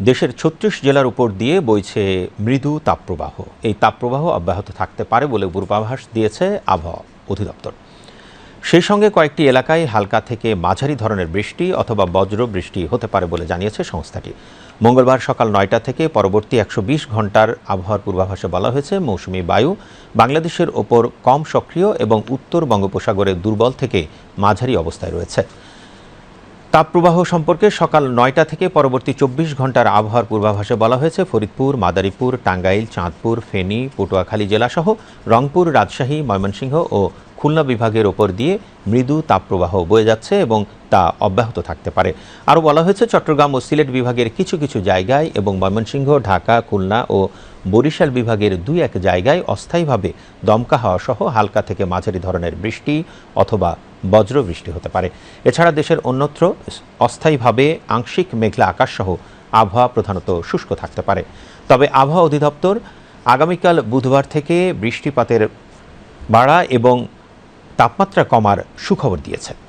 দেশের ছত্রিশ জেলার উপর দিয়ে বইছে মৃদু তাপপ্রবাহ। এই তাপপ্রবাহ অব্যাহত থাকতে পারে বলে পূর্বাভাস দিয়েছে আবহাওয়া অধিদপ্তর। সেই সঙ্গে কয়েকটি এলাকায় হালকা থেকে মাঝারি ধরনের বৃষ্টি অথবা বজ্র বৃষ্টি হতে পারে বলে জানিয়েছে সংস্থাটি। মঙ্গলবার সকাল নয়টা থেকে পরবর্তী একশো বিশ ঘণ্টার আবহাওয়ার পূর্বাভাসে বলা হয়েছে, মৌসুমি বায়ু বাংলাদেশের ওপর কম সক্রিয় এবং উত্তর বঙ্গোপসাগরে দুর্বল থেকে মাঝারি অবস্থায় রয়েছে। তাপপ্রবাহ সম্পর্কে সকাল নয়টা থেকে পরবর্তী চব্বিশ ঘণ্টার আবহাওয়ার পূর্বাভাসে বলা হয়েছে, ফরিদপুর, মাদারীপুর, টাঙ্গাইল, চাঁদপুর, ফেনী, পটুয়াখালী জেলাসহ রংপুর, রাজশাহী, ময়মনসিংহ ও খুলনা বিভাগের ওপর দিয়ে মৃদু তাপপ্রবাহ বয়ে যাচ্ছে এবং তা অব্যাহত থাকতে পারে। আরও বলা হয়েছে, চট্টগ্রাম ও সিলেট বিভাগের কিছু কিছু জায়গায় এবং ময়মনসিংহ, ঢাকা, খুলনা ও বরিশাল বিভাগের দুই এক জায়গায় অস্থায়ীভাবে দমকা হাওয়া সহ হালকা থেকে মাঝারি ধরনের বৃষ্টি অথবা বজ্র বৃষ্টি হতে পারে। এছাড়া দেশের অন্যত্র অস্থায়ীভাবে আংশিক মেঘলা আকাশ সহ আবহাওয়া প্রধানত শুষ্ক থাকতে পারে। তবে আবহাওয়া অধিদপ্তর আগামীকাল বুধবার থেকে বৃষ্টিপাতের বাড়া এবং তাপমাত্রা কমার সুখবর দিয়েছে।